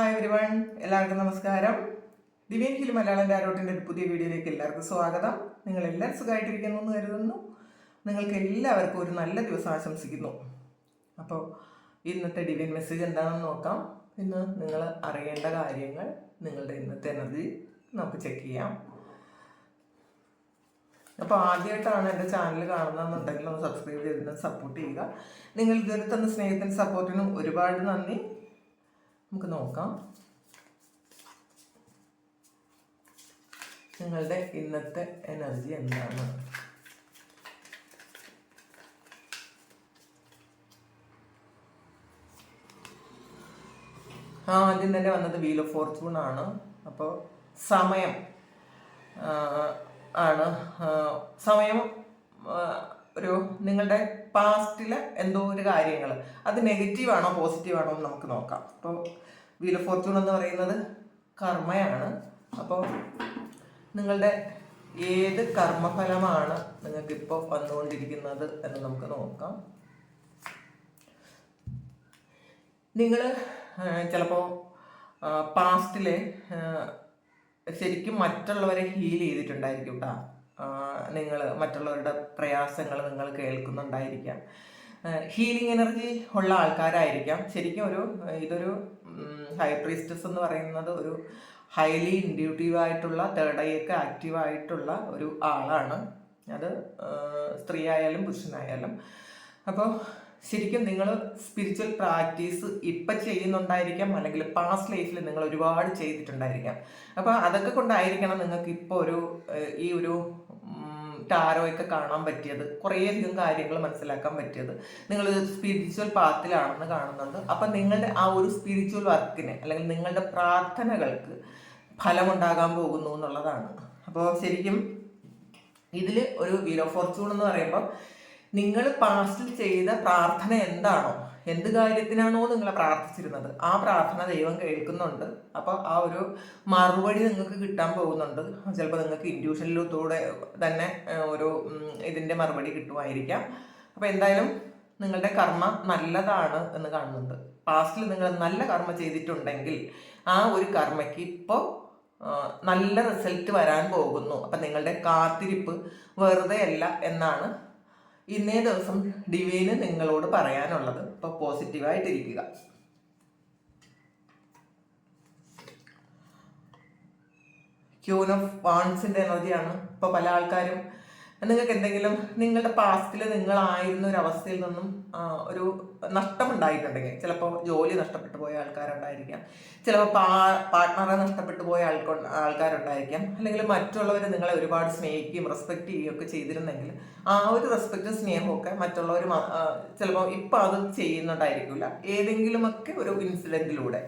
Hi everyone എല്ലാവർക്കും നമസ്കാരം. ദിവ്യൻ hill Malayalam ഡാരോട്ടിന്റെ ഒരു പുതിയ വീഡിയോയിലേക്ക് എല്ലാവർക്കും സ്വാഗതം. നിങ്ങൾ സുഖമായിട്ടിരിക്കുന്നു എന്ന് കരുതുന്നു. നിങ്ങൾക്ക് എല്ലാവർക്കും ഒരു നല്ല ദിവസം ആശംസിക്കുന്നു. അപ്പോൾ ഇന്നത്തെ ഡിവൈൻ മെസ്സേജ് എന്താണെന്ന് നോക്കാം. ഇന്ന് നിങ്ങൾ അറിയേണ്ട കാര്യങ്ങൾ നിങ്ങളുടെ ഇന്നത്തെ എനർജി നമുക്ക് ചെക്ക് ചെയ്യാം. അപ്പോൾ ആദ്യമായിട്ടാണ് എന്റെ ചാനൽ കാണുന്നതെന്നുണ്ടെങ്കിൽ ഒന്ന് സബ്സ്ക്രൈബ് ചെയ്തിട്ട് സപ്പോർട്ട് ചെയ്യുക. നിങ്ങൾ ഇതുവരെ തന്ന സ്നേഹത്തിനും സപ്പോർട്ടിനും ഒരുപാട് നന്ദി. നമുക്ക് നോക്കാം. നിങ്ങളുടെ ഇന്നത്തെ എനർജി എന്താണ്? ആ ആദ്യം തന്നെ വന്നത് വീൽ ഓഫ് ഫോർച്യൂൺ ആണ്. അപ്പോൾ സമയം ആണ്. സമയം ഒരു നിങ്ങളുടെ പാസ്റ്റിലെ എന്തോ ഒരു കാര്യങ്ങൾ അത് നെഗറ്റീവാണോ പോസിറ്റീവാണോ എന്ന് നമുക്ക് നോക്കാം. അപ്പോൾ വീൽ ഓഫ് ഫോർച്യൂൺ എന്ന് പറയുന്നത് കർമ്മയാണ്. അപ്പോൾ നിങ്ങളുടെ ഏത് കർമ്മഫലമാണ് നിങ്ങൾക്ക് ഇപ്പോൾ വന്നുകൊണ്ടിരിക്കുന്നത് എന്ന് നമുക്ക് നോക്കാം. നിങ്ങൾ ചിലപ്പോൾ പാസ്റ്റിലെ ശരിക്കും മറ്റുള്ളവരെ ഹീൽ ചെയ്തിട്ടുണ്ടായിരിക്കും കേട്ടോ നിങ്ങൾ മറ്റുള്ളവരുടെ പ്രയാസങ്ങൾ നിങ്ങൾ കേൾക്കുന്നുണ്ടായിരിക്കാം. ഹീലിംഗ് എനർജി ഉള്ള ആൾക്കാരായിരിക്കാം. ശരിക്കും ഒരു ഇതൊരു ഹൈ പ്രീസ്റ്റസ് എന്ന് പറയുന്നത് ഒരു ഹൈലി ഇൻഡ്യൂട്ടീവ് ആയിട്ടുള്ള തേർഡ് ഐ ഒക്കെ ആക്റ്റീവായിട്ടുള്ള ഒരു ആളാണ്. അത് സ്ത്രീ ആയാലും പുരുഷനായാലും. അപ്പോൾ ശരിക്കും നിങ്ങൾ സ്പിരിച്വൽ പ്രാക്ടീസ് ഇപ്പം ചെയ്യുന്നുണ്ടായിരിക്കാം. അല്ലെങ്കിൽ പാസ്റ്റ് ലൈഫിൽ നിങ്ങൾ ഒരുപാട് ചെയ്തിട്ടുണ്ടായിരിക്കാം. അപ്പോൾ അതൊക്കെ കൊണ്ടായിരിക്കണം നിങ്ങൾക്ക് ഇപ്പോൾ ഒരു ഈ ഒരു ടാരോ ഒക്കെ കാണാൻ പറ്റിയത് കുറേയധികം കാര്യങ്ങൾ മനസ്സിലാക്കാൻ പറ്റിയത്. നിങ്ങൾ സ്പിരിച്വൽ പാത്തിലാണെന്ന് കാണുന്നുണ്ട് അപ്പം നിങ്ങളുടെ ആ ഒരു സ്പിരിച്വൽ വർക്കിന് അല്ലെങ്കിൽ നിങ്ങളുടെ പ്രാർത്ഥനകൾക്ക് ഫലമുണ്ടാകാൻ പോകുന്നു എന്നുള്ളതാണ്. അപ്പോൾ ശരിക്കും ഇതിൽ ഒരു ഓഫ് ഫോർച്യൂൺ എന്ന് പറയുമ്പോൾ നിങ്ങൾ പാസ്റ്റിൽ ചെയ്ത പ്രാർത്ഥന എന്താണോ എന്ത് കാര്യത്തിനാണോ നിങ്ങൾ പ്രാർത്ഥിച്ചിരുന്നത്? ആ പ്രാർത്ഥന ദൈവം കേൾക്കുന്നുണ്ട്. അപ്പോൾ ആ ഒരു മറുപടി നിങ്ങൾക്ക് കിട്ടാൻ പോകുന്നുണ്ട്. ചിലപ്പോൾ നിങ്ങൾക്ക് ഇൻഡ്യൂഷനിലൂടെ തന്നെ ഒരു ഇതിന്റെ മറുപടി കിട്ടുമായിരിക്കാം. അപ്പോൾ എന്തായാലും നിങ്ങളുടെ കർമ്മ നല്ലതാണ് എന്ന് കാണുന്നുണ്ട്. പാസ്റ്റിൽ നിങ്ങൾ നല്ല കർമ്മ ചെയ്തിട്ടുണ്ടെങ്കിൽ ആ ഒരു കർമ്മയ്ക്ക് ഇപ്പോൾ നല്ല റിസൾട്ട് വരാൻ പോകുന്നു. അപ്പം നിങ്ങളുടെ കാത്തിരിപ്പ് വെറുതെ അല്ല എന്നാണ് ഇന്നേ ദിവസം ഡിവൈന് നിങ്ങളോട് പറയാനുള്ളത്. ഇപ്പോൾ പോസിറ്റീവായിട്ടിരിക്കുക ക്യൂൻ ഓഫ് വാൺസിന്റെ എനർജിയാണ് ഇപ്പോൾ പല ആൾക്കാരും നിങ്ങൾക്ക് എന്തെങ്കിലും നിങ്ങളുടെ പാസ്റ്റിൽ നിങ്ങളായിരുന്ന ഒരു അവസ്ഥയിൽ നിന്നും ഒരു നഷ്ടമുണ്ടായിട്ടുണ്ടെങ്കിൽ ചിലപ്പോൾ ജോലി നഷ്ടപ്പെട്ടു പോയ ആൾക്കാരുണ്ടായിരിക്കാം. ചിലപ്പോൾ പാ പാർട്ട്ണറെ നഷ്ടപ്പെട്ടു പോയ ആൾക്കൊ ആൾക്കാരുണ്ടായിരിക്കാം. അല്ലെങ്കിൽ മറ്റുള്ളവർ നിങ്ങളെ ഒരുപാട് സ്നേഹിക്കുകയും റെസ്പെക്റ്റ് ചെയ്യുകയും ഒക്കെ ചെയ്തിരുന്നെങ്കിൽ ആ ഒരു റെസ്പെക്റ്റും സ്നേഹവും ഒക്കെ മറ്റുള്ളവർ ചിലപ്പോൾ ഇപ്പം അത് ചെയ്യുന്നുണ്ടായിരിക്കില്ല. ഏതെങ്കിലുമൊക്കെ ഒരു ഇൻസിഡന്റിലൂടെ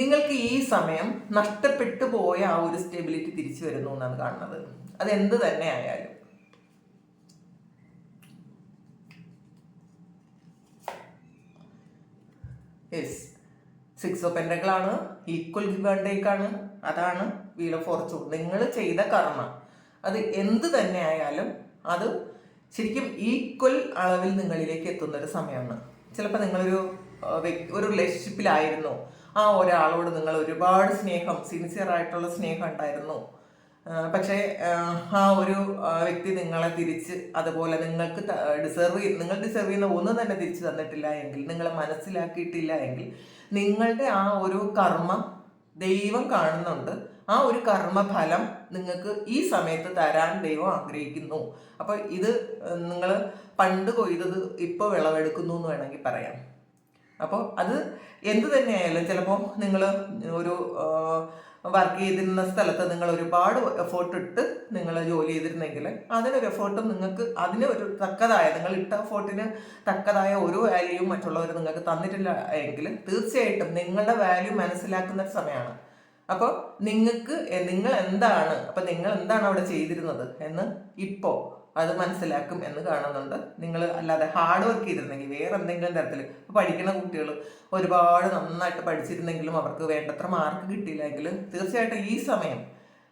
നിങ്ങൾക്ക് ഈ സമയം നഷ്ടപ്പെട്ടു പോയ ആ ഒരു സ്റ്റെബിലിറ്റി തിരിച്ചു വരുന്നു എന്നാണ് കാണുന്നത്. അത് എന്ത് തന്നെ ആയാലും യെസ് സിക്സ് ഓഫ് പെൻഡകളാണ് ഈക്വൽ ആണ്. അതാണ് വീൽ ഓഫ് ഫോർച്യൂൺ നിങ്ങൾ ചെയ്ത കർമ്മ. അത് എന്ത് തന്നെ ആയാലും അത് ശരിക്കും ഈക്വൽ അളവിൽ നിങ്ങളിലേക്ക് എത്തുന്ന ഒരു സമയമാണ്. ചിലപ്പോൾ നിങ്ങളൊരു ഒരു റിലേഷൻഷിപ്പിലായിരുന്നു ആ ഒരാളോട് നിങ്ങൾ ഒരുപാട് സ്നേഹം സിൻസിയർ ആയിട്ടുള്ള സ്നേഹം ഉണ്ടായിരുന്നു. പക്ഷേ ആ, ഒരു വ്യക്തി നിങ്ങളെ തിരിച്ച് അതുപോലെ നിങ്ങൾക്ക് ഡിസേർവ് നിങ്ങൾ ഡിസേർവ് ചെയ്യുന്ന ഒന്നും തന്നെ തിരിച്ചു തന്നിട്ടില്ല എങ്കിൽ നിങ്ങളെ മനസ്സിലാക്കിയിട്ടില്ല എങ്കിൽ നിങ്ങളുടെ ആ ഒരു കർമ്മം ദൈവം കാണുന്നുണ്ട്. ആ ഒരു കർമ്മഫലം നിങ്ങൾക്ക് ഈ സമയത്ത് തരാൻ ദൈവം ആഗ്രഹിക്കുന്നു. അപ്പോൾ ഇത് നിങ്ങൾ പണ്ട് കൊയ്തത് ഇപ്പോൾ വിളവെടുക്കുന്നു എന്ന് വേണമെങ്കിൽ പറയാം. അപ്പോൾ അത് എന്ത് തന്നെയായാലും ചിലപ്പോൾ നിങ്ങൾ ഒരു വർക്ക് ചെയ്തിരുന്ന സ്ഥലത്ത് നിങ്ങൾ ഒരുപാട് എഫേർട്ട് ഇട്ട് നിങ്ങൾ ജോലി ചെയ്തിരുന്നെങ്കിൽ അതിനൊരു എഫേർട്ടും നിങ്ങൾക്ക് അതിന് ഒരു തക്കതായ നിങ്ങൾ ഇട്ട എഫേർട്ടിന് തക്കതായ ഒരു വാല്യൂവും മറ്റുള്ളവർ നിങ്ങൾക്ക് തന്നിട്ടില്ല എങ്കിൽ തീർച്ചയായിട്ടും നിങ്ങളുടെ വാല്യൂ മനസ്സിലാക്കുന്ന സമയമാണ്. അപ്പോൾ നിങ്ങൾക്ക് നിങ്ങൾ എന്താണ് അപ്പം നിങ്ങൾ എന്താണ് അവിടെ ചെയ്തിരുന്നത് എന്ന് ഇപ്പോൾ അത് മനസ്സിലാക്കും എന്ന് കാണുന്നുണ്ട്. നിങ്ങൾ അല്ലാതെ ഹാർഡ് വർക്ക് ചെയ്തിരുന്നെങ്കിൽ വേറെ എന്തെങ്കിലും തരത്തിൽ പഠിക്കുന്ന കുട്ടികൾ ഒരുപാട് നന്നായിട്ട് പഠിച്ചിരുന്നെങ്കിലും അവർക്ക് വേണ്ടത്ര മാർക്ക് കിട്ടിയില്ലെങ്കിൽ തീർച്ചയായിട്ടും ഈ സമയം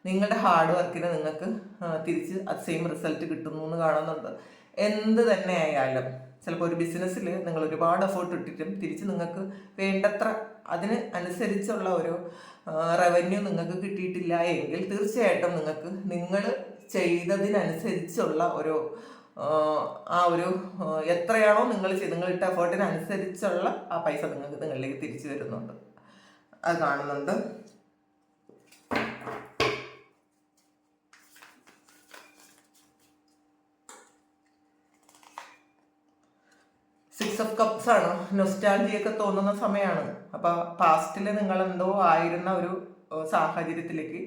നിങ്ങളുടെ ഹാർഡ് വർക്കിന് നിങ്ങൾക്ക് തിരിച്ച് അത് സെയിം റിസൾട്ട് കിട്ടുന്നു എന്ന് കാണുന്നുണ്ട്. എന്ത് തന്നെ ആയാലും ചിലപ്പോൾ ഒരു ബിസിനസ്സിൽ നിങ്ങൾ ഒരുപാട് എഫേർട്ട് ഇട്ടിട്ടും തിരിച്ച് നിങ്ങൾക്ക് വേണ്ടത്ര അതിന് അനുസരിച്ചുള്ള ഒരു റവന്യൂ നിങ്ങൾക്ക് കിട്ടിയിട്ടില്ല എങ്കിൽ തീർച്ചയായിട്ടും നിങ്ങൾക്ക് നിങ്ങൾ ചെയ്തതിനനുസരിച്ചുള്ള ഒരു ആ, ഒരു എത്രയാണോ നിങ്ങൾ ചെയ്ത് നിങ്ങൾ ഇട്ട എഫേർട്ടിനനുസരിച്ചുള്ള ആ പൈസ നിങ്ങൾക്ക് നിങ്ങളിലേക്ക് തിരിച്ചു വരുന്നുണ്ട് അത് കാണുന്നുണ്ട്. സിക്സ് ഓഫ് കപ്സ് ആണ്. നൊസ്റ്റാൾജിയൊക്കെ തോന്നുന്ന സമയമാണ്. അപ്പോൾ പാസ്റ്റിൽ നിങ്ങൾ എന്തോ ആയിരുന്ന ഒരു സാഹചര്യത്തിലേക്ക്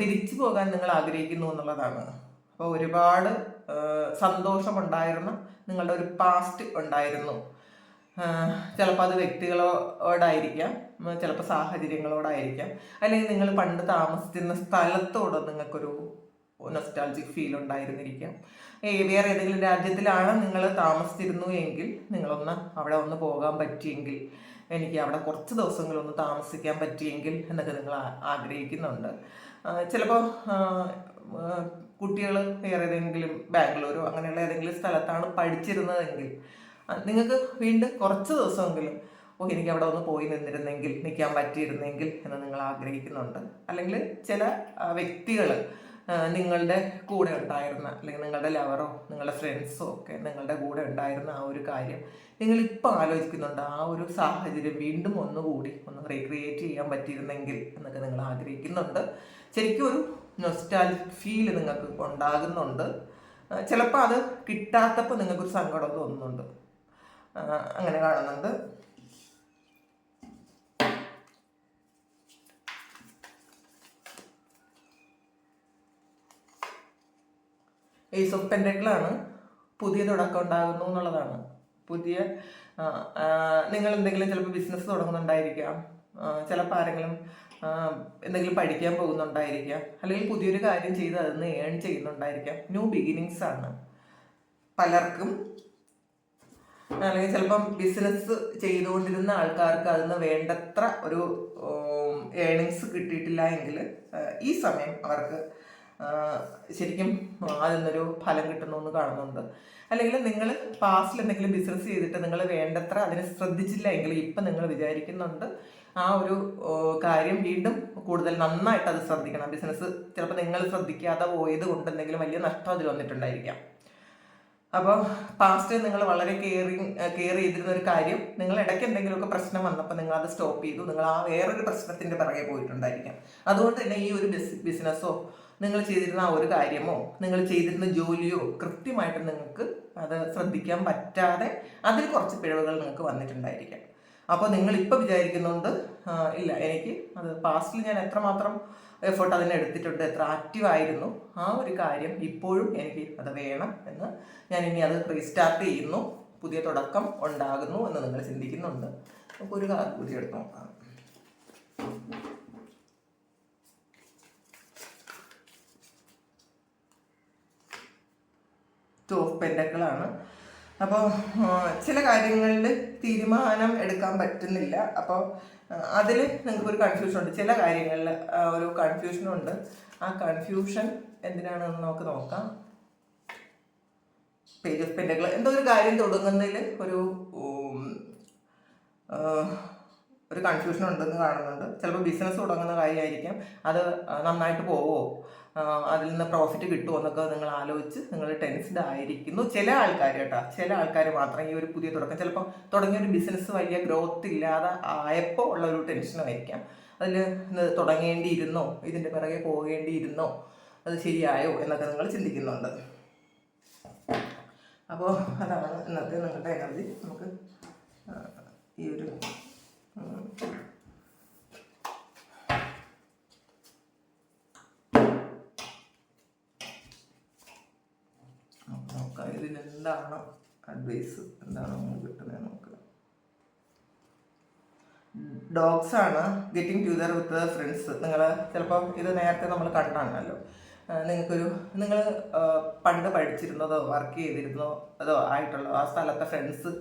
തിരിച്ചു പോകാൻ നിങ്ങൾ ആഗ്രഹിക്കുന്നു എന്നുള്ളതാണ്. അപ്പോൾ ഒരുപാട് സന്തോഷമുണ്ടായിരുന്ന നിങ്ങളുടെ ഒരു പാസ്റ്റ് ഉണ്ടായിരുന്നു. ചിലപ്പോൾ അത് വ്യക്തികളോടായിരിക്കാം ചിലപ്പോൾ സാഹചര്യങ്ങളോടായിരിക്കാം. അല്ലെങ്കിൽ നിങ്ങൾ പണ്ട് താമസിച്ചിരുന്ന സ്ഥലത്തോട് നിങ്ങൾക്കൊരു നൊസ്റ്റാൾജിക് ഫീൽ ഉണ്ടായിരുന്നിരിക്കാം. വേറെ ഏതെങ്കിലും രാജ്യത്തിലാണ് നിങ്ങൾ താമസിച്ചിരുന്നു എങ്കിൽ നിങ്ങളൊന്ന് അവിടെ ഒന്ന് പോകാൻ പറ്റിയെങ്കിൽ എനിക്ക് അവിടെ കുറച്ച് ദിവസങ്ങളൊന്ന് താമസിക്കാൻ പറ്റിയെങ്കിൽ എന്നൊക്കെ നിങ്ങൾ ആഗ്രഹിക്കുന്നുണ്ട്. ചിലപ്പോൾ കുട്ടികൾ വേറെ ഏതെങ്കിലും ബാംഗ്ലൂരോ അങ്ങനെയുള്ള ഏതെങ്കിലും സ്ഥലത്താണ് പഠിച്ചിരുന്നതെങ്കിൽ നിങ്ങൾക്ക് വീണ്ടും കുറച്ച് ദിവസമെങ്കിലും ഓ എനിക്ക് അവിടെ ഒന്ന് പോയി നിന്നിരുന്നെങ്കിൽ നിൽക്കാൻ പറ്റിയിരുന്നെങ്കിൽ എന്ന് നിങ്ങൾ ആഗ്രഹിക്കുന്നുണ്ട്. അല്ലെങ്കിൽ ചില വ്യക്തികൾ നിങ്ങളുടെ കൂടെ ഉണ്ടായിരുന്ന അല്ലെങ്കിൽ നിങ്ങളുടെ ലവറോ നിങ്ങളുടെ ഫ്രണ്ട്സോ ഒക്കെ നിങ്ങളുടെ കൂടെ ഉണ്ടായിരുന്ന ആ ഒരു കാര്യം നിങ്ങൾ ഇപ്പോൾ ആലോചിക്കുന്നുണ്ട്. ആ ഒരു സാഹചര്യം വീണ്ടും ഒന്നുകൂടി ഒന്ന് റീക്രിയേറ്റ് ചെയ്യാൻ പറ്റിയിരുന്നെങ്കിൽ എന്നൊക്കെ നിങ്ങൾ ആഗ്രഹിക്കുന്നുണ്ട്. ശരിക്കും ഒരു നൊസ്റ്റാലിക് ഫീൽ നിങ്ങൾക്ക് ഉണ്ടാകുന്നുണ്ട്. ചിലപ്പോൾ അത് കിട്ടാത്തപ്പോൾ നിങ്ങൾക്കൊരു സങ്കടം തോന്നുന്നുണ്ട്. അങ്ങനെ കാണുന്നുണ്ട്. ഏസ് ഓഫ് പെൻഡക്കിളാണ് പുതിയ തുടക്കം ഉണ്ടാകുന്നു എന്നുള്ളതാണ്. പുതിയ നിങ്ങൾ എന്തെങ്കിലും ചിലപ്പോൾ ബിസിനസ് തുടങ്ങുന്നുണ്ടായിരിക്കാം. ചിലപ്പോൾ ആരെങ്കിലും എന്തെങ്കിലും പഠിക്കാൻ പോകുന്നുണ്ടായിരിക്കാം. അല്ലെങ്കിൽ പുതിയൊരു കാര്യം ചെയ്ത് അതിൽ ഏൺ ചെയ്യുന്നുണ്ടായിരിക്കാം. ന്യൂ ബിഗിനിങ്സ് ആണ്. പലർക്കും അല്ലെങ്കിൽ ചിലപ്പം ബിസിനസ് ചെയ്തുകൊണ്ടിരുന്ന ആൾക്കാർക്ക് അതിൽ നിന്ന് വേണ്ടത്ര ഒരു ഏണിങ്സ് കിട്ടിയിട്ടില്ല എങ്കിൽ ഈ സമയം അവർക്ക് ശരിക്കും അതിൽ ഫലം കിട്ടുന്നു കാണുന്നുണ്ട്. അല്ലെങ്കിൽ നിങ്ങൾ പാസ്റ്റിൽ എന്തെങ്കിലും ബിസിനസ് ചെയ്തിട്ട് നിങ്ങൾ വേണ്ടത്ര അതിനെ ശ്രദ്ധിച്ചില്ല എങ്കിൽ ഇപ്പം നിങ്ങൾ വിചാരിക്കുന്നുണ്ട് ആ ഒരു കാര്യം വീണ്ടും കൂടുതൽ നന്നായിട്ട് അത് ശ്രദ്ധിക്കണം. ബിസിനസ് ചിലപ്പോൾ നിങ്ങൾ ശ്രദ്ധിക്കാതെ പോയത് കൊണ്ട് എന്തെങ്കിലും വലിയ നഷ്ടം അതിൽ വന്നിട്ടുണ്ടായിരിക്കാം. അപ്പോൾ പാസ്റ്റ് നിങ്ങൾ വളരെ കെയറിങ് കെയർ ചെയ്തിരുന്ന ഒരു കാര്യം. നിങ്ങൾ ഇടയ്ക്ക് എന്തെങ്കിലുമൊക്കെ പ്രശ്നം വന്നപ്പോൾ നിങ്ങൾ അത് സ്റ്റോപ്പ് ചെയ്തു. നിങ്ങൾ ആ വേറൊരു പ്രശ്നത്തിന്റെ പിറകെ പോയിട്ടുണ്ടായിരിക്കാം. അതുകൊണ്ട് തന്നെ ഈ ഒരു ബിസ് ബിസിനസ്സോ നിങ്ങൾ ചെയ്തിരുന്ന ആ ഒരു കാര്യമോ നിങ്ങൾ ചെയ്തിരുന്ന ജോലിയോ കൃത്യമായിട്ട് നിങ്ങൾക്ക് അത് ശ്രദ്ധിക്കാൻ പറ്റാതെ അതിൽ കുറച്ച് പിഴവുകൾ നിങ്ങൾക്ക് വന്നിട്ടുണ്ടായിരിക്കാം. അപ്പോൾ നിങ്ങൾ ഇപ്പോൾ വിചാരിക്കുന്നുണ്ട് ഇല്ല എനിക്ക് അത് പാസ്റ്റിൽ ഞാൻ എത്രമാത്രം എഫേർട്ട് അതിന് എടുത്തിട്ടുണ്ട്. എത്ര ആക്റ്റീവ് ആയിരുന്നു. ആ ഒരു കാര്യം ഇപ്പോഴും എനിക്ക് അത് വേണം എന്ന് ഞാൻ ഇനി അത് റീസ്റ്റാർട്ട് ചെയ്യുന്നു. പുതിയ തുടക്കം ഉണ്ടാകുന്നു എന്ന് നിങ്ങൾ ചിന്തിക്കുന്നുണ്ട്. അപ്പോൾ ഒരു കാര്യം പുതിയ എടുത്ത് നോക്കാം. ടു ഓഫ് അപ്പോൾ ചില കാര്യങ്ങളിൽ തീരുമാനം എടുക്കാൻ പറ്റുന്നില്ല. അപ്പോൾ അതിൽ നിങ്ങൾക്ക് ഒരു കൺഫ്യൂഷൻ ഉണ്ട്. ചില കാര്യങ്ങളിൽ ഒരു കൺഫ്യൂഷൻ ഉണ്ട്. ആ കൺഫ്യൂഷൻ എന്തിനാണെന്ന് നമുക്ക് നോക്കാം. പേജ് ഓഫ് പെൻഡകൾ എന്തോ ഒരു കാര്യം തുടങ്ങുന്നതിൽ ഒരു ഒരു കൺഫ്യൂഷൻ ഉണ്ടെന്ന് കാണുന്നുണ്ട്. ചിലപ്പോൾ ബിസിനസ് തുടങ്ങുന്ന കാര്യമായിരിക്കാം. അത് നന്നായിട്ട് പോവോ? അതിൽ നിന്ന് പ്രോഫിറ്റ് കിട്ടുമോ എന്നൊക്കെ നിങ്ങൾ ആലോചിച്ച് നിങ്ങൾ ടെൻസ്ഡ് ആയിരിക്കുന്നു. ചില ആൾക്കാർ കേട്ടോ ചില ആൾക്കാർ മാത്രം ഈ ഒരു പുതിയ തുടക്കം ചിലപ്പോൾ തുടങ്ങിയ ഒരു ബിസിനസ് വലിയ ഗ്രോത്ത് ഇല്ലാതെ ആയപ്പോൾ ഉള്ള ഒരു ടെൻഷനായിരിക്കാം അതിൽ തുടങ്ങേണ്ടിയിരുന്നോ? ഇതിന്റെ പിറകെ പോകേണ്ടിയിരുന്നോ? അത് ശരിയായോ എന്നൊക്കെ നിങ്ങൾ ചിന്തിക്കുന്നുണ്ട്. അപ്പോൾ അതാണ് ഇന്നത്തെ നിങ്ങളുടെ എനർജി നമുക്ക് ഈ ഒരു ഉം, നമുക്ക് നോക്കാം ഇതിൽ എന്താണ് അഡ്വൈസ് എന്താണ് നമുക്ക് കിട്ടുന്നത് നോക്കുക ഡോഗ്സ് ആണ് ഗെറ്റിംഗ് ടുഗദർ വിത്ത് ഫ്രണ്ട്സ് നിങ്ങൾ ചിലപ്പോൾ ഇത് നേരത്തെ നമ്മൾ കണ്ടാണല്ലോ. നിങ്ങൾക്കൊരു നിങ്ങൾ പണ്ട് പഠിച്ചിരുന്നതോ വർക്ക് ചെയ്തിരുന്നതോ അതോ ആയിട്ടുള്ള ആ സ്ഥലത്തെ ഫ്രണ്ട്സ്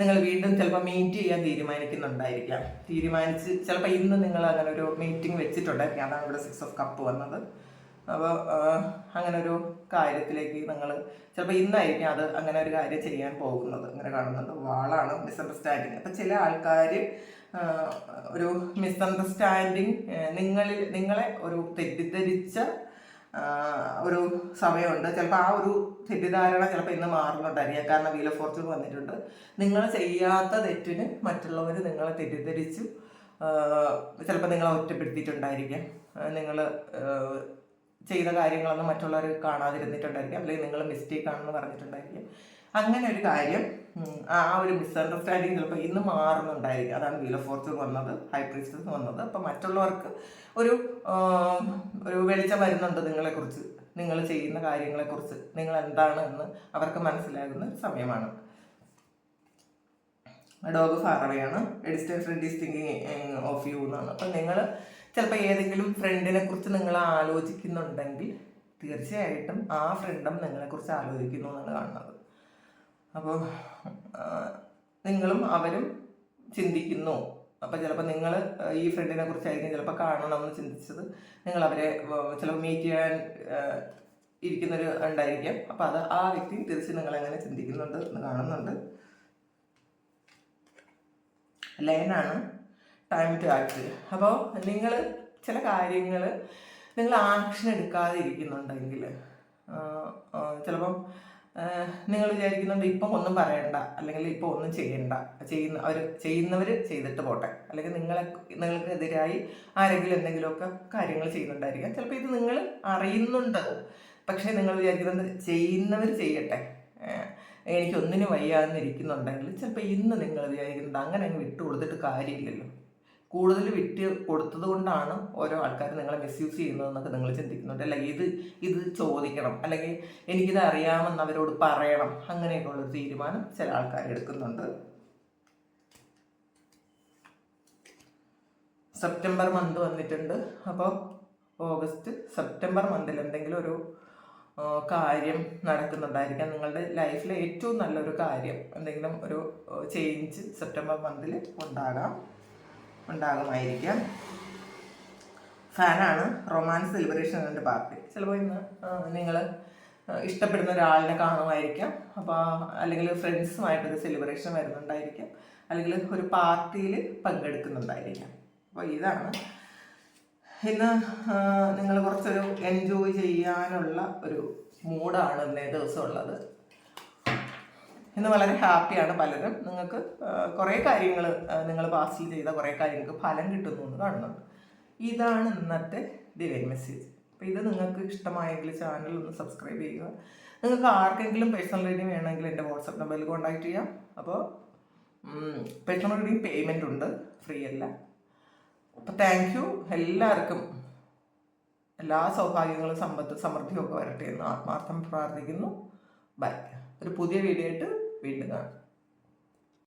നിങ്ങൾ വീണ്ടും ചിലപ്പോൾ മീറ്റ് ചെയ്യാൻ തീരുമാനിക്കുന്നുണ്ടായിരിക്കാം. തീരുമാനിച്ച് ചിലപ്പോൾ ഇന്ന് നിങ്ങൾ അങ്ങനെ ഒരു മീറ്റിംഗ് വെച്ചിട്ടുണ്ടായിരിക്കാം. അതാണ് ഇവിടെ സിക്സ് ഓഫ് കപ്പ് വന്നത്. അപ്പോൾ അങ്ങനെ ഒരു കാര്യത്തിലേക്ക് നിങ്ങൾ ചിലപ്പോൾ ഇന്നായിരിക്കും അത് അങ്ങനെ ഒരു കാര്യം ചെയ്യാൻ പോകുന്നത്. അങ്ങനെ കാണുന്നുണ്ട്. വാളാണ് മിസ്അണ്ടർസ്റ്റാൻഡിങ് അപ്പം ചില ആൾക്കാർ ഒരു മിസ്അണ്ടർസ്റ്റാൻഡിങ് നിങ്ങളിൽ നിങ്ങളെ ഒരു തെറ്റിദ്ധരിച്ച ഒരു സമയമുണ്ട്. ചിലപ്പോൾ ആ ഒരു തെറ്റിദ്ധാരണ ചിലപ്പോൾ ഇന്ന് മാറുന്നുണ്ടായിരിക്കാം. കാരണം വീൽ ഓഫ് വന്നിട്ടുണ്ട്. നിങ്ങൾ ചെയ്യാത്ത തെറ്റിന് മറ്റുള്ളവർ നിങ്ങളെ തെറ്റിദ്ധരിച്ചു ചിലപ്പോൾ നിങ്ങളെ ഒറ്റപ്പെടുത്തിയിട്ടുണ്ടായിരിക്കാം. നിങ്ങൾ ചെയ്ത കാര്യങ്ങളൊന്നും മറ്റുള്ളവർ കാണാതിരുന്നിട്ടുണ്ടായിരിക്കും. അല്ലെങ്കിൽ നിങ്ങൾ മിസ്റ്റേക്ക് ആണെന്ന് പറഞ്ഞിട്ടുണ്ടായിരിക്കും. അങ്ങനെ ഒരു കാര്യം ആ ഒരു മിസ്അണ്ടർസ്റ്റാൻഡിങ് ചിലപ്പോൾ ഇന്ന് മാറുന്നുണ്ടായിരിക്കും. അതാണ് വീൽ ഓഫ് ഫോർച്ചൂൺ വന്നത് ഹൈ പ്രീസ്റ്റസ് വന്നത്. അപ്പം മറ്റുള്ളവർക്ക് ഒരു ഒരു വെളിച്ചം വരുന്നുണ്ട് നിങ്ങളെക്കുറിച്ച്. നിങ്ങൾ ചെയ്യുന്ന കാര്യങ്ങളെക്കുറിച്ച് നിങ്ങൾ എന്താണ് എന്ന് അവർക്ക് മനസ്സിലാകുന്ന ഒരു സമയമാണ്. ഡോഗ് ഫാറവയാണ് ഡിസ്റ്റൻസ് തിങ്കിങ് ഓഫ് യു എന്നാണ്. അപ്പം നിങ്ങൾ ചിലപ്പോൾ ഏതെങ്കിലും ഫ്രണ്ടിനെ കുറിച്ച് നിങ്ങൾ ആലോചിക്കുന്നുണ്ടെങ്കിൽ തീർച്ചയായിട്ടും ആ ഫ്രണ്ടും നിങ്ങളെക്കുറിച്ച് ആലോചിക്കുന്നു എന്നാണ് കാണുന്നത്. അപ്പോൾ നിങ്ങളും അവരും ചിന്തിക്കുന്നു. അപ്പോൾ ചിലപ്പോൾ നിങ്ങൾ ഈ ഫ്രണ്ടിനെ കുറിച്ചായിരിക്കും ചിലപ്പോൾ കാണണമെന്ന് ചിന്തിച്ചത് നിങ്ങൾ അവരെ ചിലപ്പോൾ മീറ്റ് ചെയ്യാൻ ഇരിക്കുന്നൊരു ഉണ്ടായിരിക്കാം. അപ്പോൾ അത് ആ വ്യക്തി തിരിച്ച് നിങ്ങളെങ്ങനെ ചിന്തിക്കുന്നുണ്ട് എന്ന് കാണുന്നുണ്ട്. ലൈനാണ് ടൈം ടു ആക്ട് അപ്പോൾ നിങ്ങൾ ചില കാര്യങ്ങൾ നിങ്ങൾ ആക്ഷൻ എടുക്കാതെ ഇരിക്കുന്നുണ്ടെങ്കിൽ ചിലപ്പം നിങ്ങൾ വിചാരിക്കുന്നുണ്ട് ഇപ്പം ഒന്നും പറയണ്ട അല്ലെങ്കിൽ ഇപ്പം ഒന്നും ചെയ്യണ്ട ചെയ്യുന്ന അവർ ചെയ്യുന്നവർ ചെയ്തിട്ട് പോട്ടെ. അല്ലെങ്കിൽ നിങ്ങളെ നിങ്ങൾക്കെതിരായി ആരെങ്കിലും എന്തെങ്കിലുമൊക്കെ കാര്യങ്ങൾ ചെയ്യുന്നുണ്ടായിരിക്കാം. ചിലപ്പോൾ ഇത് നിങ്ങൾ അറിയുന്നുണ്ട്? പക്ഷേ നിങ്ങൾ വിചാരിക്കുന്നത് ചെയ്യുന്നവർ ചെയ്യട്ടെ. എനിക്കൊന്നിനും വയ്യാന്നിരിക്കുന്നുണ്ടെങ്കിൽ ചിലപ്പോൾ ഇന്ന് നിങ്ങൾ വിചാരിക്കുന്നത് അങ്ങനെ അങ്ങ് വിട്ടു കൊടുത്തിട്ട് കാര്യമില്ലല്ലോ. കൂടുതൽ വിറ്റ് കൊടുത്തത് കൊണ്ടാണ് ഓരോ ആൾക്കാർ നിങ്ങളെ മിസ്യൂസ് ചെയ്യുന്നതെന്നൊക്കെ നിങ്ങൾ ചിന്തിക്കുന്നുണ്ട് അല്ല? ഇത് ഇത് ചോദിക്കണം. അല്ലെങ്കിൽ എനിക്കിത് അറിയാമെന്ന് അവരോട് പറയണം. അങ്ങനെയൊക്കെ ഉള്ളൊരു തീരുമാനം ചില ആൾക്കാർ എടുക്കുന്നുണ്ട്. സെപ്റ്റംബർ മന്ത് വന്നിട്ടുണ്ട്. അപ്പോൾ ഓഗസ്റ്റ് സെപ്റ്റംബർ മന്തിൽ എന്തെങ്കിലും ഒരു കാര്യം നടക്കുന്നുണ്ടായിരിക്കാം. നിങ്ങളുടെ ലൈഫിലെ ഏറ്റവും നല്ലൊരു കാര്യം എന്തെങ്കിലും ഒരു ചേഞ്ച് സെപ്റ്റംബർ മന്തിൽ ഉണ്ടാകാം. ഉണ്ടാകുമായിരിക്കാം. ഫാനാണ് റൊമാൻസ് സെലിബ്രേഷൻ എന്റെ പാർട്ടി. ചിലപ്പോൾ ഇന്ന് നിങ്ങൾ ഇഷ്ടപ്പെടുന്ന ഒരാളിനെ കാണുമായിരിക്കാം. അപ്പോൾ അല്ലെങ്കിൽ ഫ്രണ്ട്സുമായിട്ടൊരു സെലിബ്രേഷൻ വരുന്നുണ്ടായിരിക്കാം. അല്ലെങ്കിൽ ഒരു പാർട്ടിയിൽ പങ്കെടുക്കുന്നുണ്ടായിരിക്കാം. അപ്പോൾ ഇതാണ്. ഇന്ന് നിങ്ങൾ കുറച്ചൊരു എൻജോയ് ചെയ്യാനുള്ള ഒരു മൂഡാണ് ഇന്നേ ദിവസം ഉള്ളത് ഇന്ന് വളരെ ഹാപ്പിയാണ് പലരും. നിങ്ങൾക്ക് കുറേ കാര്യങ്ങൾ നിങ്ങൾ പാസിൽ ചെയ്ത കുറേ കാര്യങ്ങൾക്ക് ഫലം കിട്ടുന്നു എന്ന് കാണുന്നുണ്ട്. ഇതാണ് ഇന്നത്തെ ഡിവൈൻ മെസ്സേജ് അപ്പോൾ ഇത് നിങ്ങൾക്ക് ഇഷ്ടമായെങ്കിൽ ചാനൽ ഒന്ന് സബ്സ്ക്രൈബ് ചെയ്യുക. നിങ്ങൾക്ക് ആർക്കെങ്കിലും പേഴ്സണൽ റീഡിങ് വേണമെങ്കിൽ എന്റെ വാട്സപ്പ് നമ്പറിൽ കോൺടാക്ട് ചെയ്യാം. അപ്പോൾ പേഴ്സണൽ റീഡിങ് പേയ്മെന്റ് ഉണ്ട്. ഫ്രീ അല്ല. അപ്പോൾ താങ്ക് യു എല്ലാവർക്കും. എല്ലാ സൗഭാഗ്യങ്ങളും സമ്പത്ത് സമൃദ്ധിയും ഒക്കെ വരട്ടെ എന്ന് ആത്മാർത്ഥം പ്രാർത്ഥിക്കുന്നു. ബൈ ഒരു പുതിയ വീഡിയോ ആയിട്ട് വീണ്ടും കാണാം